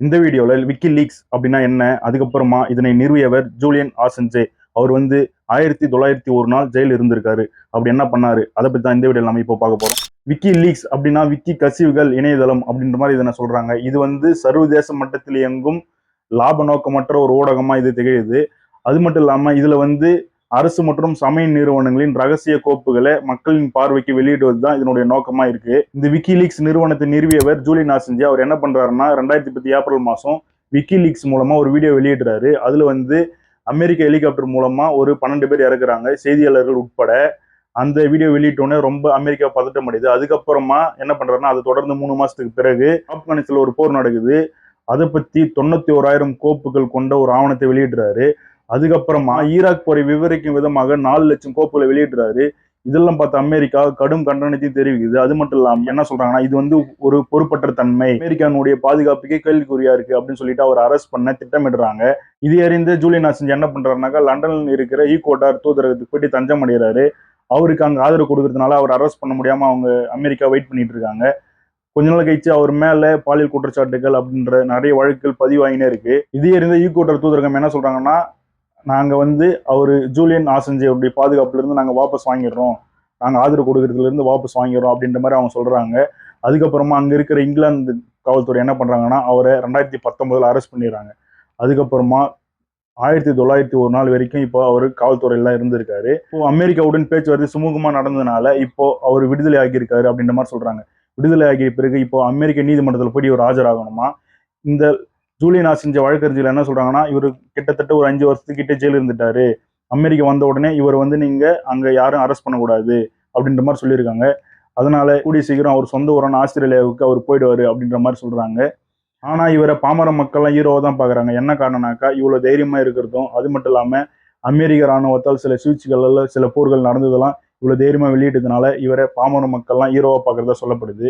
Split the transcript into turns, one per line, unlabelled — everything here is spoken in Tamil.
இந்த வீடியோவில் விக்கி லீக்ஸ் அப்படின்னா என்ன? அதுக்கப்புறமா இதனை நிறுவியவர் ஜூலியன் ஆசன்ஜே அவர் வந்து ஆயிரத்தி தொள்ளாயிரத்தி ஒரு நாள் ஜெயில் இருந்திருக்காரு. அப்படி என்ன பண்ணாரு? அதை பத்தி தான் இந்த வீடியோவில் நம்ம இப்போ பார்க்க போறோம். விக்கி லீக்ஸ் அப்படின்னா விக்கி கசிவுகள் இணையதளம் அப்படின்ற மாதிரி இதனை சொல்றாங்க. இது வந்து சர்வதேச மட்டத்தில் இயங்கும் லாப நோக்கமற்ற ஒரு ஊடகமா இது திகழுது அது மட்டும் இல்லாமல் இதில் வந்து அரசு மற்றும் சமய நிறுவனங்களின் ரகசிய கோப்புகளை மக்களின் பார்வைக்கு வெளியிடுவது தான் இதனுடைய நோக்கமா இருக்கு. இந்த விக்கிலீக்ஸ் நிறுவனத்தை நிறுவியவர் ஜூலி ஆசன்ஜி அவர் என்ன பண்றாருன்னா ரெண்டாயிரத்தி பத்து ஏப்ரல் மாசம் விக்கிலீக்ஸ் மூலமா ஒரு வீடியோ வெளியிடுறாரு. அதுல வந்து அமெரிக்க ஹெலிகாப்டர் மூலமா ஒரு பன்னெண்டு பேர் இறக்குறாங்க செய்தியாளர்கள் உட்பட. அந்த வீடியோ வெளியிட்டோன்னே ரொம்ப அமெரிக்கா பதட்டம் அடையுது. அதுக்கப்புறமா என்ன பண்றாருன்னா அது தொடர்ந்து மூணு மாசத்துக்கு பிறகு ஆப்கானிஸ்தான்ல ஒரு போர் நடக்குது. அதை பத்தி தொண்ணூத்தி ஓராயிரம் கோப்புகள் கொண்ட ஒரு ஆவணத்தை வெளியிடுறாரு. அதுக்கப்புறமா ஈராக் போரை விவரிக்கும் விதமாக நாலு லட்சம் கோப்புகளை வெளியிடுறாரு. இதெல்லாம் பார்த்து அமெரிக்கா கடும் கண்டனத்தையும் தெரிவிக்குது. அது மட்டும் இல்லாமல் என்ன சொல்றாங்கன்னா இது வந்து ஒரு பொறுப்பற்ற தன்மை. அமெரிக்கானுடைய பாதுகாப்புக்கே கேள்விக்குறியா இருக்கு அப்படின்னு சொல்லிட்டு அவர் அரெஸ்ட் பண்ண திட்டமிடுறாங்க. இது அறிந்து ஜூலியன் அசன்ஜ் என்ன பண்றாருனாக்கா லண்டனில் இருக்கிற ஈகோட்டார் தூதரகத்துக்கு போயிட்டு தஞ்சம் அடைகிறாரு. அவருக்கு அங்கே ஆதரவு கொடுக்கறதுனால அவர் அரெஸ்ட் பண்ண முடியாம அவங்க அமெரிக்கா வெயிட் பண்ணிட்டு இருக்காங்க. கொஞ்ச நாள் கழிச்சு அவர் மேல பாலியல் குற்றச்சாட்டுகள் அப்படின்ற நிறைய வழக்குகள் பதிவாகினே இருக்கு. இதே இருந்த ஈகோட்டர் தூதரகம் என்ன சொல்றாங்கன்னா நாங்கள் வந்து அவர் ஜூலியன் ஆசஞ்சேவுடைய பாதுகாப்புல இருந்து நாங்கள் வாபஸ் வாங்கிடுறோம். நாங்கள் ஆதரவு கொடுக்கறதுலேருந்து வாபஸ் வாங்கிடுறோம் அப்படின்ற மாதிரி அவங்க சொல்கிறாங்க அதுக்கப்புறமா அங்கே இருக்கிற இங்கிலாந்து காவல்துறை என்ன பண்ணுறாங்கன்னா அவரை ரெண்டாயிரத்தி பத்தொம்போதில் அரெஸ்ட் பண்ணிடுறாங்க. அதுக்கப்புறமா ஆயிரத்தி தொள்ளாயிரத்தி ஒரு நாள் வரைக்கும் இப்போ அவர் காவல்துறையில இருந்திருக்காரு. இப்போ அமெரிக்காவுடன் பேச்சுவார்த்தை சுமூகமாக நடந்ததுனால இப்போ அவர் விடுதலை ஆகியிருக்காரு அப்படின்ற மாதிரி சொல்கிறாங்க விடுதலை ஆகிய பிறகு இப்போ அமெரிக்க நீதிமன்றத்தில் போய் இவர் ஆஜராகணுமா? இந்த ஜூலியன் ஆசிஞ்ச வழக்கறிஞர்கள் என்ன சொல்றாங்கன்னா இவர் கிட்டத்தட்ட ஒரு அஞ்சு வருஷத்துக்கிட்ட ஜெயில் இருந்துட்டாரு. அமெரிக்கா வந்த உடனே இவர் வந்து நீங்க அங்க யாரும் அரெஸ்ட் பண்ணக்கூடாது அப்படின்ற மாதிரி சொல்லியிருக்காங்க. அதனால கூடிய சீக்கிரம் அவர் சொந்த ஊரான ஆஸ்திரேலியாவுக்கு அவர் போயிடுவாரு அப்படின்ற மாதிரி சொல்றாங்க. ஆனா இவரை பாமர மக்கள்லாம் ஹீரோவை தான் பாக்குறாங்க. என்ன காரணம்னாக்கா இவ்வளவு தைரியமா இருக்கிறதும் அது மட்டும் இல்லாம அமெரிக்க ராணுவத்தால் சில சூழ்ச்சிகள்ல சில போர்கள் நடந்ததெல்லாம் இவ்வளவு தைரியமா வெளியிட்டதுனால இவரை பாமர மக்கள்லாம் ஹீரோவா பாக்குறதா சொல்லப்படுது.